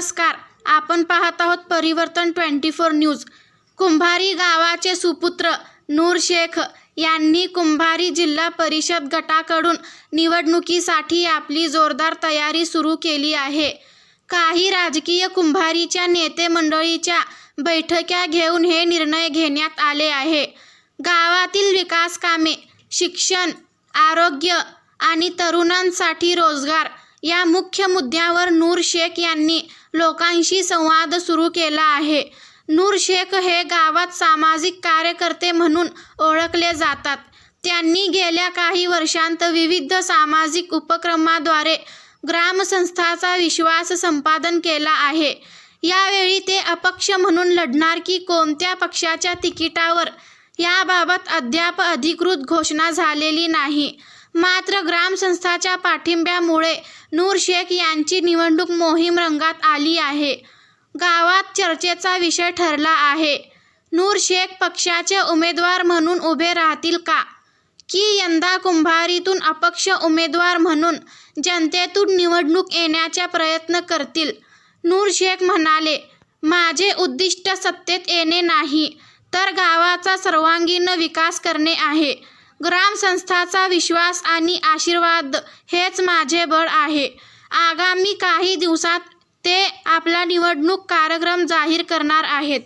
नमस्कार. आपण पाहत आहोत परिवर्तन ट्वेंटी फोर न्यूज. कुंभारी गावाचे सुपुत्र नूर शेख यांनी कुंभारी जिल्हा परिषद गटाकडून निवडणुकीसाठी आपली जोरदार तयारी सुरू केली आहे. काही राजकीय कुंभारीच्या नेते मंडळीच्या बैठक्या घेऊन हे निर्णय घेण्यात आले आहे. गावातील विकास कामे शिक्षण आरोग्य आणि तरुणांसाठी रोजगार या मुख्य मुद्द्यावर नूर शेख यांनी लोकांशी संवाद सुरू केला आहे. नूर शेख हे गावात सामाजिक कार्यकर्ते म्हणून ओळखले जातात. त्यांनी गेल्या काही वर्षांत विविध सामाजिक उपक्रमाद्वारे ग्रामसंस्थाचा विश्वास संपादन केला आहे. यावेळी ते अपक्ष म्हणून लढणार की कोणत्या पक्षाच्या तिकिटावर याबाबत अद्याप अधिकृत घोषणा झालेली नाही. मात्र ग्रामसंस्थाच्या पाठिंब्यामुळे नूर शेख यांची निवडणूक मोहीम रंगात आली आहे. गावात चर्चेचा विषय ठरला आहे. नूर शेख पक्षाचे उमेदवार म्हणून उभे राहतील का? की यंदा कुंभारीतून अपक्ष उमेदवार म्हणून जनतेतून निवडणूक येण्याचा प्रयत्न करतील? नूर शेख म्हणाले माझे उद्दिष्ट सत्तेत येणे नाही. तर गावाचा सर्वांगीण विकास करणे आहे. ग्रामसंस्थाचा विश्वास आणि आशीर्वाद हेच माझे बळ आहे. आगामी काही दिवसात ते आपला निवडणूक कार्यक्रम जाहीर करणार आहेत.